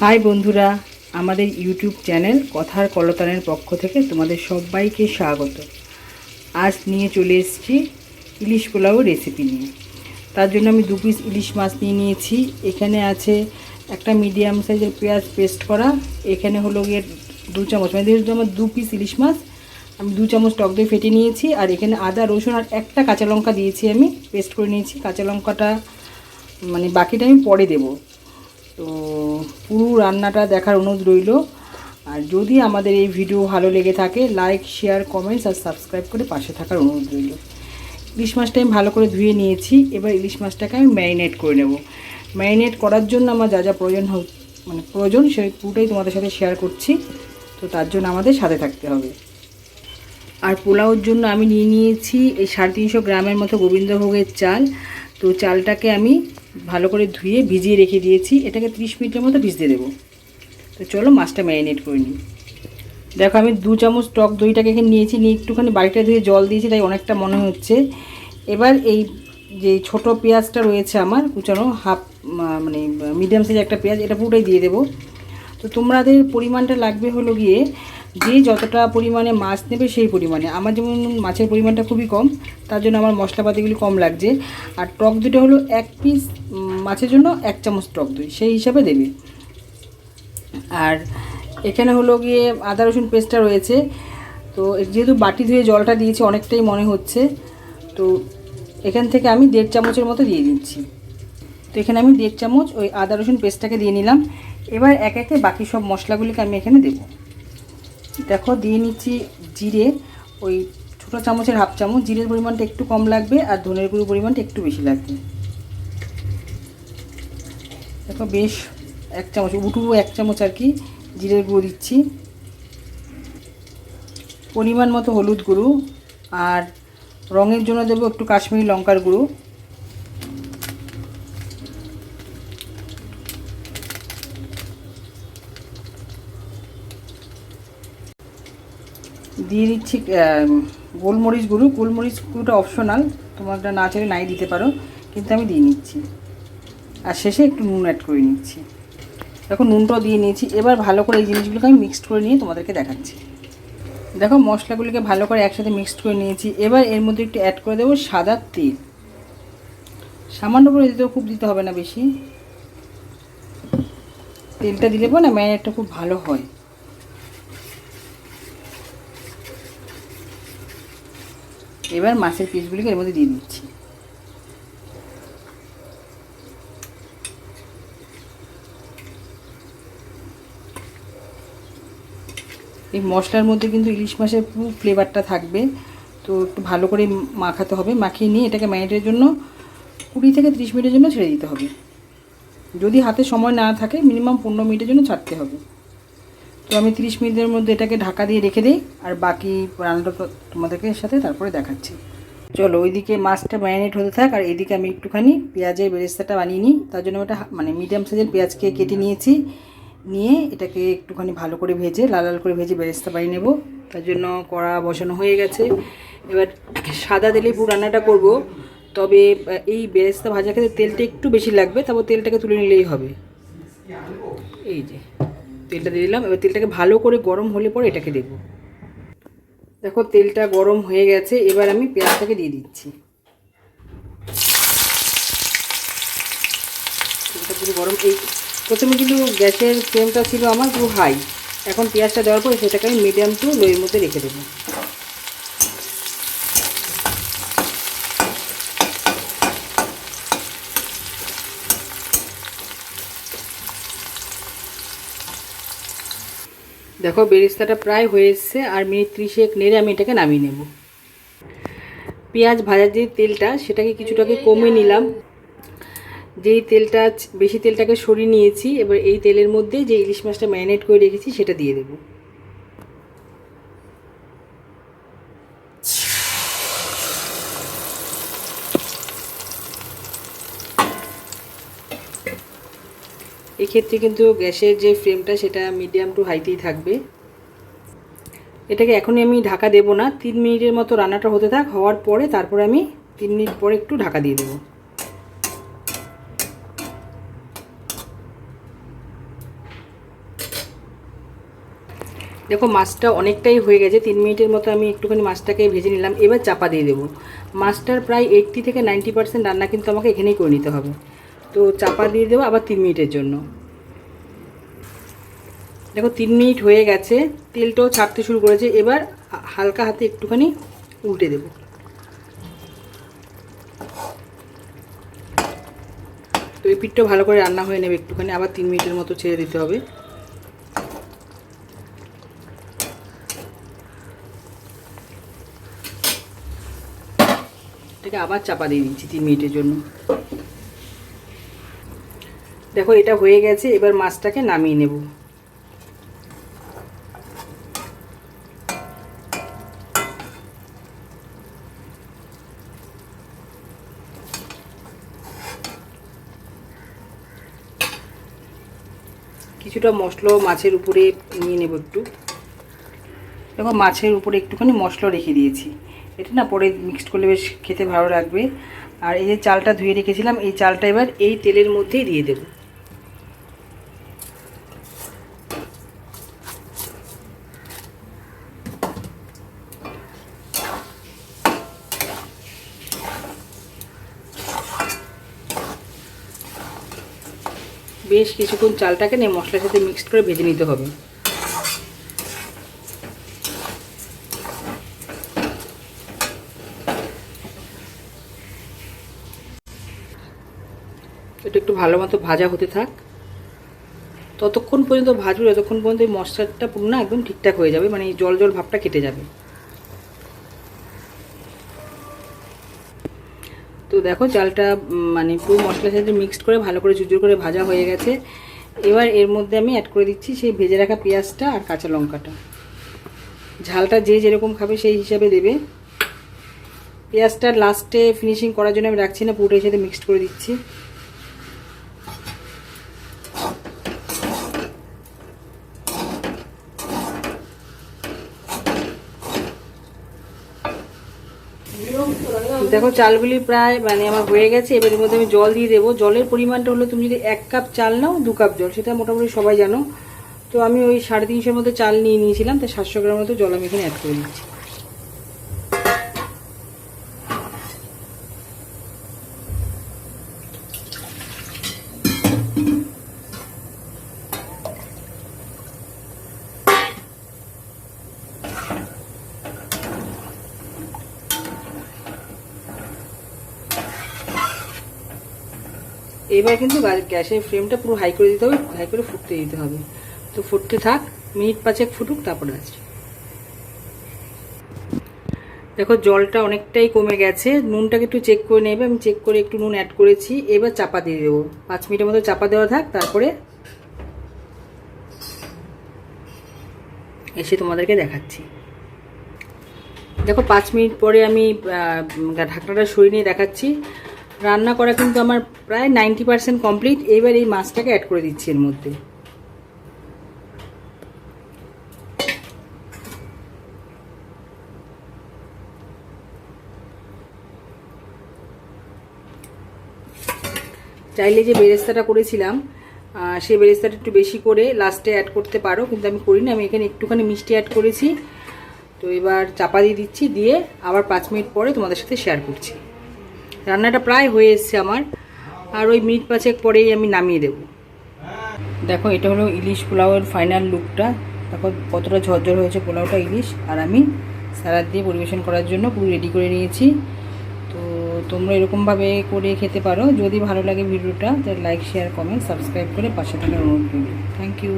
High বন্ধুরা, আমাদের YouTube channel কথার কলতানের পক্ষ থেকে তোমাদের সবাইকে স্বাগত। আজ নিয়ে চলে এসেছি ইলিশ পোলাও রেসিপি নিয়ে। তার জন্য আমি দু পিস ইলিশ মাছ নিয়ে নিয়েছি। এখানে আছে একটা মিডিয়াম সাইজের পেঁয়াজ পেস্ট করা। এখানে হলো গিয়ে দু চামচ মানে যেহেতু আমার দু পিস ইলিশ মাছ। আমি দু চামচ টক দই ফেটে নিয়েছি আর এখানে আদা, রসুন আর একটা কাঁচা লঙ্কা দিয়েছি আমি পেস্ট করে নিয়েছি। কাঁচা লঙ্কাটা মানে বাকিটা আমি পরে দেবো। তো পুরো রান্নাটা দেখার অনুরোধ রইল। আর যদি আমাদের এই ভিডিও ভালো লেগে থাকে লাইক শেয়ার কমেন্টস আর সাবস্ক্রাইব করে পাশে থাকার অনুরোধ রইল। ইলিশ মাছটা আমি ভালো করে ধুয়ে নিয়েছি, এবার ইলিশ মাছটাকে আমি ম্যারিনেট করে নেব। ম্যারিনেট করার জন্য আমার যা যা প্রয়োজন মানে প্রয়োজন সেই পুরোটাই তোমাদের সাথে শেয়ার করছি। তো তার জন্য আমাদের সাথে থাকতে হবে। আর পোলাওর জন্য আমি নিয়ে নিয়েছি এই সাড়ে তিনশো গ্রামের মতো গোবিন্দভোগের চাল। তো চালটাকে আমি ভালো করে ধুয়ে ভিজিয়ে রেখে দিয়েছি। এটাকে 30 মিনিটের মতো ভিজতে দেবো। তো চলো মাছটা ম্যারিনেট করে নিই। দেখো আমি দু চামচ টক দইটাকে এখানে নিয়েছি, নিয়ে একটুখানি বাড়িটা ধুয়ে জল দিয়েছি, তাই অনেকটা মনে হচ্ছে। এবার এই যে ছোট পেঁয়াজটা রয়েছে আমার, কুচানো হাফ মানে মিডিয়াম সাইজ একটা পেঁয়াজ, এটা পুরোটাই দিয়ে দেবো। তো তোমাদের পরিমাণটা লাগবে হলো গিয়ে যে যতটা পরিমাণে মাছ নেবে সেই পরিমাণে। আমার যেমন মাছের পরিমাণটা খুবই কম, তার জন্য আমার মশলাপাতিগুলি কম লাগছে। আর টক দইটা হলো এক পিস মাছের জন্য এক চামচ টক দই, সেই হিসাবে দেবে। আর এখানে হলো গিয়ে আদা, রসুন পেস্টটা রয়েছে। তো যেহেতু বাটি ধুয়ে জলটা দিয়েছি, অনেকটাই মনে হচ্ছে। তো এখান থেকে আমি দেড় চামচের মতো দিয়ে দিচ্ছি। তো এখানে আমি দেড় চামচ ওই আদা, রসুন পেস্টটাকে দিয়ে নিলাম। এবার এক একে বাকি সব মশলাগুলিকে আমি এখানে দেবো। দেখো, দিয়ে নিচ্ছি জিরে। ওই ছোটো চামচের হাফ চামচ। জিরের পরিমাণটা একটু কম লাগবে আর ধনের গুঁড়ো পরিমাণটা একটু বেশি লাগবে। দেখো, বেশ এক চামচ উটুরু এক চামচ আর কি জিরের গুঁড়ো দিচ্ছি। পরিমাণ মতো হলুদ গুঁড়ো। আর রঙের জন্য দেবো একটু কাশ্মীরি লঙ্কার গুঁড়ো। দিয়ে দিচ্ছি গোলমরিচ গুঁড়ো। গোলমরিচ গুঁড়োটা অপশনাল তোমরা না চাইলে নাই দিতে পারো, কিন্তু আমি দিয়ে নিচ্ছি। আর শেষে একটু নুন অ্যাড করে নিচ্ছি। দেখো, নুনটাও দিয়ে নিয়েছি। এবার ভালো করে এই জিনিসগুলোকে আমি মিক্সড করে নিয়ে তোমাদেরকে দেখাচ্ছি। দেখো, মশলাগুলিকে ভালো করে একসাথে মিক্সড করে নিয়েছি। এবার এর মধ্যে একটু অ্যাড করে দেবো সাদা তেল। সামান্য করে দিতেও খুব দিতে হবে না বেশি। তেলটা দিলে পর না ম্যারিনেটটা খুব ভালো হয়। এবার মাছের পিসগুলিকে এর মধ্যে দিয়ে দিচ্ছি। এই মশলার মধ্যে কিন্তু ইলিশ মাছের পুরো ফ্লেভারটা থাকবে। তো একটু ভালো করে মাখাতে হবে। মাখিয়ে নিয়ে এটাকে ম্যারিনেটের জন্য কুড়ি থেকে ত্রিশ মিনিটের জন্য ছেড়ে দিতে হবে। যদি হাতে সময় না থাকে মিনিমাম পনেরো মিনিটের জন্য ছাড়তে হবে। তো আমি তিরিশ মিনিটের মধ্যে এটাকে ঢাকা দিয়ে রেখে দিই, আর বাকি রান্নাটা তোমাদেরকে সাথে তারপরে দেখাচ্ছি। চলো ওইদিকে মাছটা ম্যারিনেট হতে থাক, আর এদিকে আমি একটুখানি পেঁয়াজের বেরেস্তাটা বানিয়ে নিই। তার জন্য ওটা মানে মিডিয়াম সাইজের পেঁয়াজকে কেটে নিয়েছি। নিয়ে এটাকে একটুখানি ভালো করে ভেজে, লাল লাল করে ভেজে বেরেস্তা বানিয়ে নেব। তার জন্য কড়া বসানো হয়ে গেছে। এবার সাদা তেলে পুরো রান্নাটা করব। তবে এই বেরেস্তা ভাজা খেতে তেলটা একটু বেশি লাগবে, তারপর তেলটাকে তুলে নিলেই হবে। এই যে। তেলটা দিয়ে দিলাম। এবার তেলটাকে ভালো করে গরম হলে পরে এটাকে দেব। দেখো, তেলটা গরম হয়ে গেছে। এবার আমি পেঁয়াজটাকে দিয়ে দিচ্ছি। তেলটা পুরো গরম। এই প্রথমে কিন্তু গ্যাসের ফ্লেমটা ছিল আমার পুরো হাই এখন পেঁয়াজটা দেওয়ার পরে সেটাকে আমি মিডিয়াম টু লোয়ের মধ্যে রেখে দেবো। দেখো, বেরিস্তাটা প্রায় হয়ে এসছে, আর মিনিট ত্রিশেক নেড়ে আমি এটাকে নামিয়ে নেব। পেঁয়াজ ভাজার যে তেলটা, সেটাকে কিছুটাকে কমে নিলাম। যেই তেলটা, বেশি তেলটাকে সরিয়ে নিয়েছি, এবার এই তেলের মধ্যে যে ইলিশ মাছটা ম্যারিনেট করে রেখেছি, সেটা দিয়ে দেবো। এক্ষেত্রে কিন্তু গ্যাসের যে ফ্লেমটা সেটা মিডিয়াম টু হাইতেই থাকবে। এটাকে এখনই আমি ঢাকা দেব না। তিন মিনিটের মতো রান্নাটা হতে থাক, হওয়ার পরে তারপরে আমি তিন মিনিট পরে একটু ঢাকা দিয়ে দেবো। দেখো, মাছটা অনেকটাই হয়ে গেছে। তিন মিনিটের মতো আমি একটুখানি মাছটাকে ভেজে নিলাম। এবার চাপা দিয়ে দেবো। মাছটার প্রায় এইট্টি থেকে নাইনটি পার্সেন্ট রান্না কিন্তু আমাকে এখানেই করে নিতে হবে। তো চাপা দিয়ে দেবো আবার তিন মিনিটের জন্য। দেখো তিন মিনিট হয়ে গেছে, তেলটাও ছাড়তে শুরু করেছে, এবার হালকা হাতে একটুখানি উল্টে দেবো। তো এই পিঠটা ভালো করে রান্না হয়ে নেবে একটুখানি, আবার তিন মিনিটের মতো ছেড়ে দিতে হবে। আবার চাপা দিয়ে দিচ্ছি তিন মিনিটের জন্য। দেখো, এটা হয়ে গেছে, এবার মাছটাকে নামিয়ে নেব। কিছুটা মশলাও মাছের উপরে নিয়ে নেব একটু। দেখো, মাছের উপরে একটুখানি মশলা রেখে দিয়েছি। এটা না পরে মিক্সড করলে বেশ খেতে ভালো লাগবে। আর এই যে চালটা ধুয়ে রেখেছিলাম, এই চালটা এবার এই তেলের মধ্যেই দিয়ে দেব। বেশ কিছুক্ষণ চালটাকে নিয়ে মশলার সাথে মিক্সড করে ভেজে নিতে হবে। এটা একটু ভালো মতো ভাজা হতে থাক। ততক্ষণ পর্যন্ত ভাজবো, যতক্ষণ পর্যন্ত এই মশলাটা পুরো না একদম ঠিকঠাক হয়ে যাবে মানে জল জল ভাবটা কেটে যাবে। তো দেখো চালটা মানে পুরো মশলার সাথে মিক্সড করে, ভালো করে জুজুর করে ভাজা হয়ে গেছে। এবার এর মধ্যে আমি অ্যাড করে দিচ্ছি সেই ভেজে রাখা পেঁয়াজটা আর কাঁচা লঙ্কাটা। ঝালটা যে যেরকম খাবে সেই হিসাবে দেবে। পেঁয়াজটা লাস্টে ফিনিশিং করার জন্য আমি রাখছি না পুরোটার সাথে মিক্সড করে দিচ্ছি। দেখো চালগুলি প্রায় মানে আমার হয়ে গেছে, এবার এর মধ্যে আমি জল দিয়ে দেবো। জলের পরিমাণটা হলো তুমি যদি এক কাপ চাল নাও, দু কাপ জল, সেটা মোটামুটি সবাই জানো। তো আমি ওই সাড়ে তিনশোর মতো চাল নিয়ে নিয়েছিলাম তাই সাতশো গ্রাম মতো জল আমি এখানে অ্যাড করে দিচ্ছি। এবার কিন্তু গ্যাসের ফ্লেমটা পুরো হাই করে দিতে হবে হাই করে ফুটতে দিতে হবে। তো ফুটতে থাক, মিনিট পাঁচেক ফুটুক, তারপরে আছে দেখো, জলটা অনেকটাই কমে গেছে। নুনটাকে একটু চেক করে নেবে, আমি চেক করে একটু নুন অ্যাড করেছি। এবার চাপা দিয়ে দেবো। পাঁচ মিনিটের মতো চাপা দেওয়া থাক, তারপরে এসে তোমাদেরকে দেখাচ্ছি। দেখো, পাঁচ মিনিট পরে আমি ঢাকনাটা সরিয়ে নিয়ে দেখাচ্ছি। রান্না করা কিন্তু আমার প্রায় নাইনটি পার্সেন্ট কমপ্লিট। এবার এই মাছটাকে অ্যাড করে দিচ্ছি এর মধ্যে। চাইলে যে বেরেস্তাটা করেছিলাম সেই বেরেস্তাটা একটু বেশি করে লাস্টে অ্যাড করতে পারো, কিন্তু আমি করিনি, আমি এখানে একটুখানি মিষ্টি অ্যাড করেছি। তো এবার চাপা দিয়ে দিচ্ছি, দিয়ে আবার পাঁচ মিনিট পরে তোমাদের সাথে শেয়ার করছি। রান্নাটা প্রায় হয়ে এসছে আমার। আর ওই মিনিট পাঁচেক পরেই আমি নামিয়ে দেব। দেখো, এটা হলো ইলিশ পোলাওয়ের ফাইনাল লুকটা দেখো, কতটা ঝরঝর হয়েছে পোলাওটা, ইলিশ। আর আমি স্যালাড দিয়ে পরিবেশন করার জন্য পুরো রেডি করে নিয়েছি। তো তোমরা এরকমভাবে করে খেতে পারো। যদি ভালো লাগে ভিডিওটা তাহলে লাইক শেয়ার কমেন্ট সাবস্ক্রাইব করে পাশে থাকার অনুরোধ করবে থ্যাংক ইউ